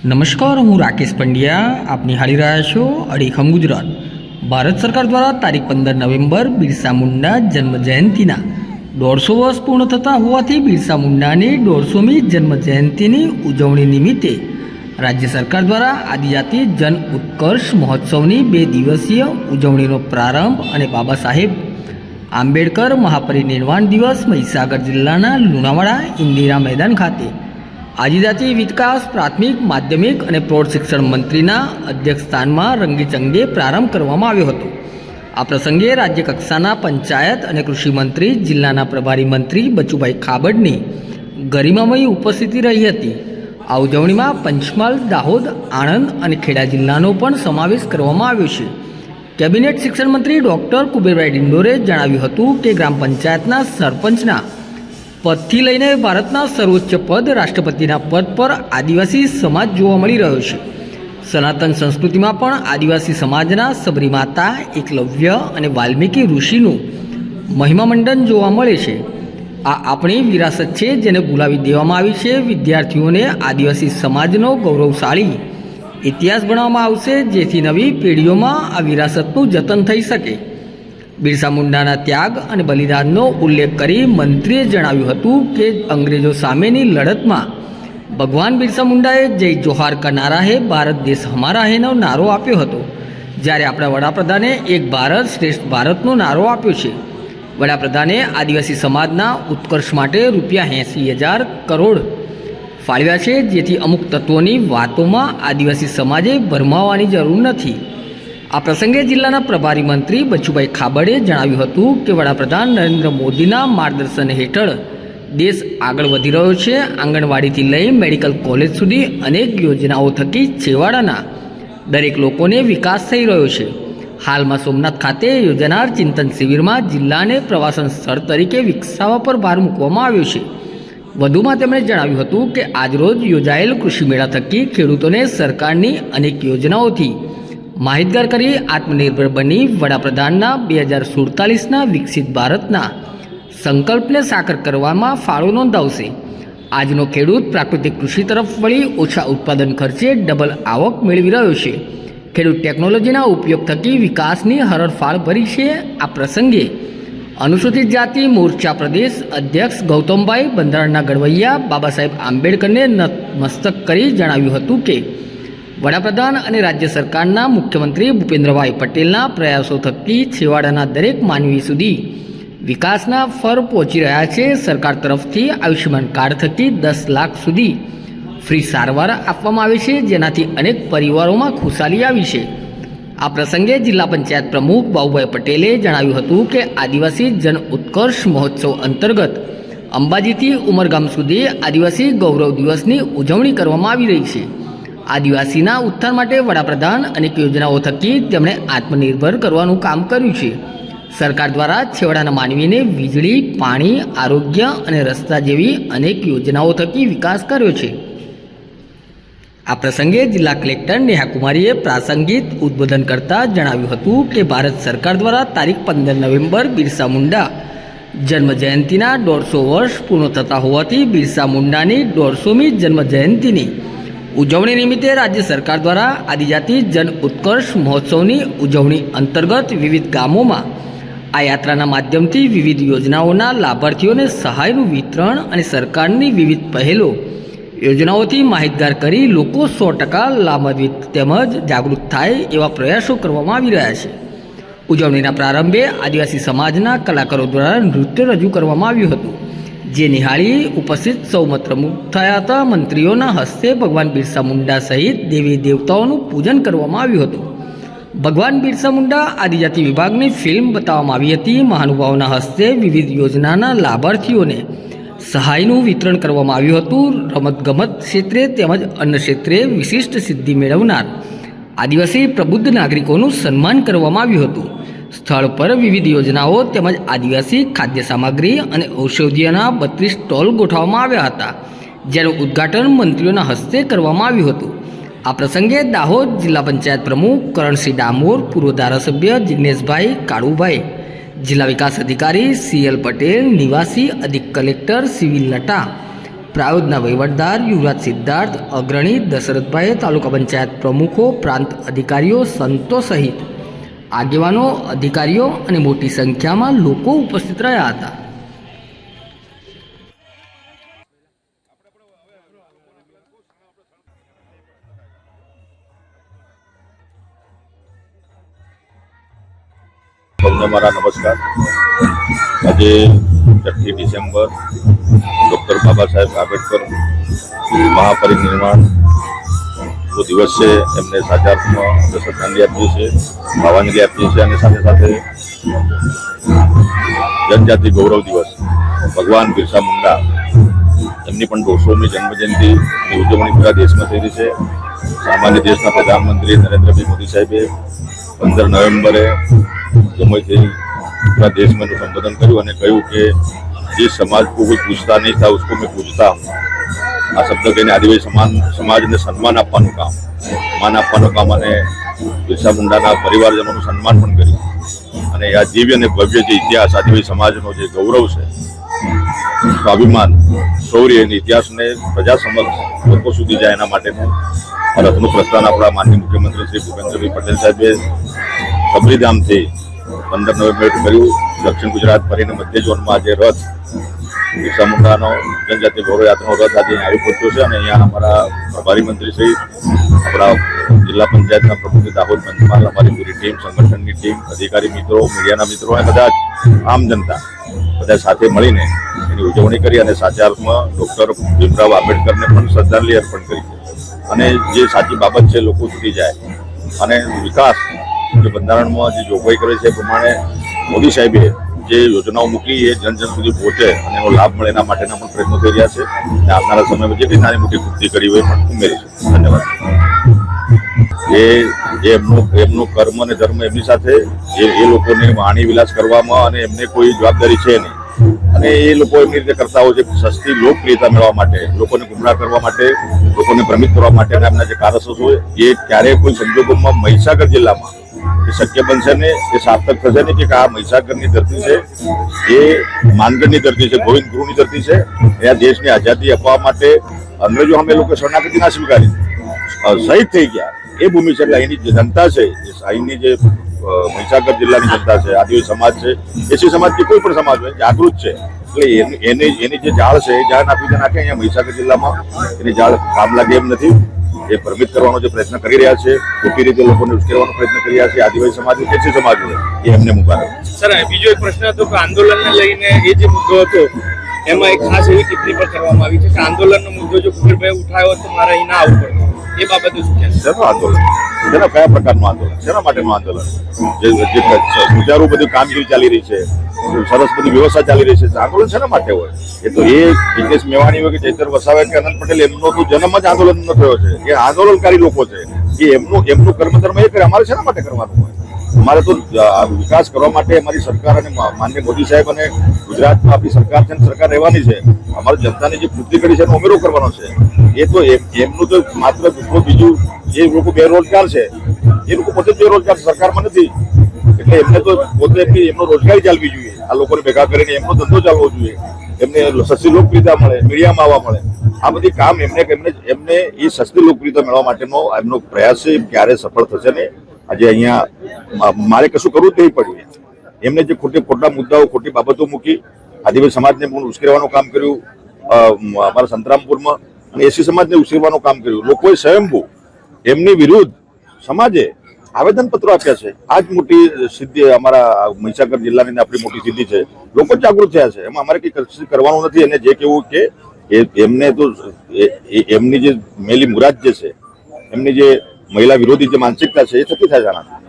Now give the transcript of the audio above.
નમસ્કાર, હું રાકેશ પંડ્યા. આપ નિહાળી રહ્યા છો અડીખમ ગુજરાત. ભારત સરકાર દ્વારા તારીખ પંદર નવેમ્બર બિરસા મુંડા જન્મ જયંતિના દોઢસો વર્ષ પૂર્ણ થતા હોવાથી બિરસા મુંડાની દોઢસોમી જન્મ જયંતિની ઉજવણી નિમિત્તે રાજ્ય સરકાર દ્વારા આદિજાતિ જન ઉત્કર્ષ મહોત્સવની બે દિવસીય ઉજવણીનો પ્રારંભ અને બાબા સાહેબ આંબેડકર મહાપરિનિર્વાણ દિવસ મહીસાગર જિલ્લાના લુણાવાડા ઇન્દિરા મેદાન ખાતે આદિજાતિ વિકાસ, પ્રાથમિક, માધ્યમિક અને પ્રૌઢ શિક્ષણ મંત્રીના અધ્યક્ષસ્થાનમાં રંગીચંગે પ્રારંભ કરવામાં આવ્યો હતો. આ પ્રસંગે રાજ્ય કક્ષાના પંચાયત અને કૃષિમંત્રી જિલ્લાના પ્રભારી મંત્રી બચુભાઈ ખાબડની ગરિમામયી ઉપસ્થિતિ રહી હતી. આ ઉજવણીમાં પંચમહાલ, દાહોદ, આણંદ અને ખેડા જિલ્લાનો પણ સમાવેશ કરવામાં આવ્યો છે. કેબિનેટ શિક્ષણ મંત્રી ડૉક્ટર કુબેરભાઈ ડિંડોરે જણાવ્યું હતું કે ગ્રામ પંચાયતના સરપંચના પદથી લઈને ભારતના સર્વોચ્ચ પદ રાષ્ટ્રપતિના પદ પર આદિવાસી સમાજ જોવા મળી રહ્યો છે. સનાતન સંસ્કૃતિમાં પણ આદિવાસી સમાજના સબરી માતા એકલવ્ય અને વાલ્મીકી ઋષિનું મહિમામંડન જોવા મળે છે. આ આપણી વિરાસત છે જેને ભૂલાવી દેવામાં આવી છે વિદ્યાર્થીઓને આદિવાસી સમાજનો ગૌરવશાળી ઇતિહાસ ભણવામાં આવશે જેથી નવી પેઢીઓમાં આ વિરાસતનું જતન થઈ શકે. બિરસા મુંડાના ત્યાગ અને બલિદાનનો ઉલ્લેખ કરી મંત્રીએ જણાવ્યું હતું કે અંગ્રેજો સામેની લડતમાં ભગવાન બિરસા મુંડાએ જય જોહાર કરનારા હે ભારત દેશ હમારા હેનો નારો આપ્યો હતો. જ્યારે આપણા વડાપ્રધાને એક ભારત શ્રેષ્ઠ ભારતનો નારો આપ્યો છે. વડાપ્રધાને આદિવાસી સમાજના ઉત્કર્ષ માટે રૂપિયા એંસી હજાર કરોડ ફાળવ્યા છે, જેથી અમુક તત્વોની વાતોમાં આદિવાસી સમાજે ભરમાવવાની જરૂર નથી. આ પ્રસંગે જિલ્લાના પ્રભારી મંત્રી બચુભાઈ ખાબડે જણાવ્યું હતું કે વડાપ્રધાન નરેન્દ્ર મોદીના માર્ગદર્શન હેઠળ દેશ આગળ વધી રહ્યો છે. આંગણવાડીથી લઈ મેડિકલ કોલેજ સુધી અનેક યોજનાઓ થકી છેવાડાના દરેક લોકોને વિકાસ થઈ રહ્યો છે. હાલમાં સોમનાથ ખાતે યોજાનાર ચિંતન શિબિરમાં જિલ્લાને પ્રવાસન સ્થળ તરીકે વિકસાવવા પર ભાર મૂકવામાં આવ્યો છે. વધુમાં તેમણે જણાવ્યું હતું કે આજરોજ યોજાયેલ કૃષિ મેળા થકી ખેડૂતોને સરકારની અનેક યોજનાઓથી માહિતગાર કરી આત્મનિર્ભર બની વડાપ્રધાનના બે હજાર સુડતાલીસના વિકસિત ભારતના સંકલ્પને સાકર કરવામાં ફાળો નોંધાવશે. આજનો ખેડૂત પ્રાકૃતિક કૃષિ તરફ વળી ઓછા ઉત્પાદન ખર્ચે ડબલ આવક મેળવી રહ્યો છે. ખેડૂત ટેકનોલોજીના ઉપયોગ થકી વિકાસની હરણફાળ ભરી છે આ પ્રસંગે. અનુસૂચિત જાતિ મોરચા પ્રદેશ અધ્યક્ષ ગૌતમભાઈ બંધારણના ઘડવૈયા બાબા સાહેબ આંબેડકરને મસ્તક કરી જણાવ્યું હતું કે વડાપ્રધાન અને રાજ્ય સરકારના મુખ્યમંત્રી ભૂપેન્દ્રભાઈ પટેલના પ્રયાસો થકી છેવાડાના દરેક માનવી સુધી વિકાસના ફર પહોંચી રહ્યા છે. સરકાર તરફથી આયુષ્યમાન કાર્ડ થકી દસ લાખ સુધી ફ્રી સારવાર આપવામાં આવે છે, જેનાથી અનેક પરિવારોમાં ખુશાલી આવી છે. આ પ્રસંગે જિલ્લા પંચાયત પ્રમુખ બાબુભાઈ પટેલે જણાવ્યું હતું કે આદિવાસી જન ઉત્કર્ષ મહોત્સવ અંતર્ગત અંબાજીથી ઉમરગામ સુધી આદિવાસી ગૌરવ દિવસની ઉજવણી કરવામાં આવી રહી છે. આદિવાસીના ઉત્થાન માટે વડાપ્રધાન અનેક યોજનાઓ થકી તેમણે આત્મનિર્ભર કરવાનું કામ કર્યું છે. સરકાર દ્વારા છેવાડાના માનવીને વીજળી, પાણી, આરોગ્ય અને રસ્તા જેવી અનેક યોજનાઓ થકી વિકાસ કર્યો છે. આ પ્રસંગે જિલ્લા કલેક્ટર નેહાકુમારીએ પ્રાસંગિક ઉદ્બોધન કરતાં જણાવ્યું હતું કે ભારત સરકાર દ્વારા તારીખ પંદર નવેમ્બર બિરસા મુંડા જન્મજયંતિના દોઢસો વર્ષ પૂર્ણ થતા હોવાથી બિરસા મુંડાની દોઢસોમી જન્મ જયંતિની ઉજવણી નિમિત્તે રાજ્ય સરકાર દ્વારા આદિજાતિ જન ઉત્કર્ષ મહોત્સવની ઉજવણી અંતર્ગત વિવિધ ગામોમાં આ યાત્રાના માધ્યમથી વિવિધ યોજનાઓના લાભાર્થીઓને સહાયનું વિતરણ અને સરકારની વિવિધ પહેલો યોજનાઓથી માહિતગાર કરી લોકો સો ટકા લાભાન્વિત તેમજ જાગૃત થાય એવા પ્રયાસો કરવામાં આવી રહ્યા છે. ઉજવણીના પ્રારંભે આદિવાસી સમાજના કલાકારો દ્વારા નૃત્ય રજૂ કરવામાં આવ્યું હતું. જે નિહાળી ઉપસ્થિત સૌ મંત્રમુગ્ધ થયા હતા, મંત્રીઓના હસ્તે ભગવાન બિરસા મુંડા સહિત દેવી દેવતાઓનું પૂજન કરવામાં આવ્યું હતું. ભગવાન બિરસા મુંડા આદિજાતિ વિભાગની ફિલ્મ બતાવવામાં આવી હતી. મહાનુભાવોના હસ્તે વિવિધ યોજનાના લાભાર્થીઓને સહાયનું વિતરણ કરવામાં આવ્યું હતું. રમતગમત ક્ષેત્રે તેમજ અન્ય ક્ષેત્રે વિશિષ્ટ સિદ્ધિ મેળવનાર આદિવાસી પ્રબુદ્ધ નાગરિકોનું સન્માન કરવામાં આવ્યું હતું. સ્થળ પર વિવિધ યોજનાઓ તેમજ આદિવાસી ખાદ્ય સામગ્રી અને ઔષધિઓના બત્રીસ સ્ટોલ ગોઠવવામાં આવ્યા હતા, જેનું ઉદ્ઘાટન મંત્રીઓના હસ્તે કરવામાં આવ્યું હતું. આ પ્રસંગે દાહોદ જિલ્લા પંચાયત પ્રમુખ કરણસિંહ ડામોર, પૂર્વ ધારાસભ્ય જિગ્નેશભાઈ કાળુભાઈ, જિલ્લા વિકાસ અધિકારી સીએલ પટેલ, નિવાસી અધિક કલેક્ટર સિવિલ નટા પ્રાયોજના વહીવટદાર યુવરાજ સિદ્ધાર્થ, અગ્રણી દશરથભાઈ, તાલુકા પંચાયત પ્રમુખો, પ્રાંત અધિકારીઓ, સંતો સહિત આગેવાનો, અધિકારીઓ અને મોટી સંખ્યામાં લોકો ઉપસ્થિત રહ્યા હતા. સૌને મારા નમસ્કાર. આજે છઠ્ઠી ડિસેમ્બર ડૉક્ટર બાબા સાહેબ આંબેડકર મહાપરિનિર્વાણ નો દિવસ છે, એમને સાચા અર્થમાં શ્રદ્ધાંજલિ આપી છે ભાવાંજલિ આપી છે અને સાથે સાથે જનજાતિ ગૌરવ દિવસ. ભગવાન બિરસા મુંડા, એમની પણ દોઢસોમી જન્મજયંતિ ઉજવણી પૂરા દેશમાં થઈ રહી છે. સામાન્ય દેશના પ્રધાનમંત્રી નરેન્દ્રભાઈ મોદી સાહેબે પંદર નવેમ્બરે જમોઈથી પૂરા દેશમાં સંબોધન કર્યું અને કહ્યું કે જે સમાજ કો કોઈ પૂછતા નહીં થા ઉસકો મેં પૂછતા હું. આ શબ્દ કહીને આદિવાસી સમાન સમાજને સન્માન આપવાનું કામ. સન્માન આપવાનું કામ અને બિરસા મુંડાના પરિવારજનોનું સન્માન પણ કર્યું. અને આ દિવ્ય અને ભવ્ય જે ઇતિહાસ આદિવાસી સમાજનો જે ગૌરવ છે સ્વાભિમાન શૌર્ય અને ઇતિહાસને પ્રજા સમક્ષ લોકો સુધી જાય એના માટેનું આ રથનું પ્રસ્થાન આપણા માનનીય મુખ્યમંત્રી શ્રી ભૂપેન્દ્રભાઈ પટેલ સાહેબે સબરીધામથી પંદર નવેમ્બર કર્યું. દક્ષિણ ગુજરાત ફરીને મધ્ય ઝોનમાં આજે રથ બિરસા મુંડાનો જનજાતિ ગૌરવ યાત્રાનો રથ અહીં આવી પહોંચ્યો છે અને અહીંયા અમારા પ્રભારી મંત્રી શ્રી, આપણા જિલ્લા પંચાયતના પ્રમુખ દાહોદ પંચમહાલ, અમારી પૂરી ટીમ, સંગઠનની ટીમ, અધિકારી મિત્રો, મીડિયાના મિત્રો અને બધા આમ જનતા બધા સાથે મળીને એની ઉજવણી કરી અને સાચા અર્થમાં ડૉક્ટર ભીમરાવ આંબેડકરને પણ શ્રદ્ધાંજલિ અર્પણ કરી. અને જે સાચી બાબત છે, લોકો સુધી જાય. અને વિકાસ, જે બંધારણમાં જે જોગવાઈ કરે છે એ પ્રમાણે મોદી સાહેબે જે યોજનાઓ મૂકી એ જન જન સુધી પહોંચે અને એનો લાભ મળે એના માટેના પણ પ્રયત્નો થઈ રહ્યા છે. અને આવનારા સમયમાં જે કંઈ નાની મોટી વૃદ્ધિ કરી હોય પણ ઉમેરીશું. ધન્યવાદ. એ જે એમનું એમનું કર્મ અને ધર્મ એમની સાથે એ એ લોકોને વાણી વિલાસ કરવામાં અને એમને કોઈ જવાબદારી છે નહીં. અને એ લોકો એમની રીતે કરતા હોય છે સસ્તી લોકપ્રિયતા મેળવવા માટે, લોકોને ગુમરાહ કરવા માટે, લોકોને ભ્રમિત કરવા માટેના એમના જે કારસો હોય એ ક્યારેય કોઈ સંજોગોમાં મહીસાગર જિલ્લામાં શક્ય બનશે ને એ સાર્થક થશે ને કે આ મહીસાગરની ધરતી છે, એ માનગઢની ધરતી છે, ગોવિંદ ગુરુની ધરતી છે, એ દેશની આઝાદી અપાવવા માટે અંગ્રેજો અમે લોકો શરણાગતિ સ્વીકારી. શહીદ થઈ ગયા. એ ભૂમિ છે એટલે અહીંની જે જનતા છે, એ અહીંની જે મહિસાગર જિલ્લાની જનતા છે, આદિવાસી સમાજ છે, એસી સમાજ કે કોઈ પણ સમાજ હોય, જાગૃત છે. એટલે એની એની જે જાળ છે, એ જાળ નાખી નાખે અહીંયા મહીસાગર જિલ્લામાં. એની જાળ કામ લાગે એમ નથી. એ પરમિટ કરવાનો જે પ્રયત્ન કરી રહ્યા છે ખોટી રીતે લોકોને ઉશ્કેરવાનો પ્રયત્ન કરી રહ્યા છે આદિવાસી સમાજ હોય કે સમાજ હોય એ એમને મુબારક સર બીજો એક પ્રશ્ન હતો કે આંદોલનને લઈને એ જે મુદ્દો હતો એમાં એક ખાસ એવી ટિપ્પણી પણ કરવામાં આવી છે કે આંદોલનનો મુદ્દો જો કુબેરભાઈ ઉઠાયો તો મારે અહીં ના આવવું પડે એ બાબતે શું કહેશો? આંદોલન. શેના કયા પ્રકારનું આંદોલન? શેના માટેનું આંદોલન? જે સુચારુ બધી કામગીરી ચાલી રહી છે, સરસ બધી વ્યવસ્થા ચાલી રહી છે આંદોલન શેના માટે હોય? એ તો એ જિજ્ઞેશ મેવાણી હોય કે ચૈતર વસાવે કે અનંત પટેલ, એમનો તો જન્મ જ આંદોલનનો થયો છે. એ આંદોલનકારી લોકો છે. કે એમનું એમનું કર્મધર્મ એ કરે. અમારે શેના માટે કરવાનું હોય? અમારે તો વિકાસ કરવા માટે અમારી સરકાર અને માન્ય મોદી સાહેબ અને ગુજરાતમાં આપણી સરકાર છે સરકાર રહેવાની છે. અમારે જનતાની જે વૃદ્ધિ કરી છે એનો ઉમેરો કરવાનો છે. એ તો એમ- એમનું તો માત્ર બીજું જે લોકો બેરોજગાર છે, એ લોકો પોતે બેરોજગાર સરકારમાં નથી. એટલે એમને તો પોતે એમનો રોજગારી ચાલવી જોઈએ. આ લોકોને ભેગા કરીને એમનો ધંધો ચાલવો જોઈએ. એમને સસ્તી લોકપ્રિયતા મળે, મીડિયામાં આવવા મળે. આ બધી કામ એમને એમને એમને એ સસ્તી લોકપ્રિયતા મેળવવા માટેનો એમનો પ્રયાસ છે ક્યારે સફળ થશે ને આજે અહીંયા મારે કશું કરવું જ નહીં પડ્યું. એમને જે ખોટી, ખોટા મુદ્દાઓ, ખોટી બાબતો મૂકી આદિવાસી સમાજને પણ ઉશ્કેરવાનું કામ કર્યું. અમારા સંતરામપુરમાં અને એસી સમાજને ઉશ્કેરવાનું કામ કર્યું. લોકોએ સ્વયંભૂ એમની વિરુદ્ધ સમાજે આવેદનપત્રો આપ્યા છે. આ જ મોટી સિદ્ધિ અમારા મહીસાગર જિલ્લાની આપણી મોટી સિદ્ધિ છે. લોકો જાગૃત થયા છે. એમાં અમારે કંઈ કરવાનું નથી. એને જે કેવું કે એમને તો એમની જે મેલી મુરાદ જે છે, એમની જે મહિલા વિરોધી જે માનસિકતા છે, એ થતી થાય જાણા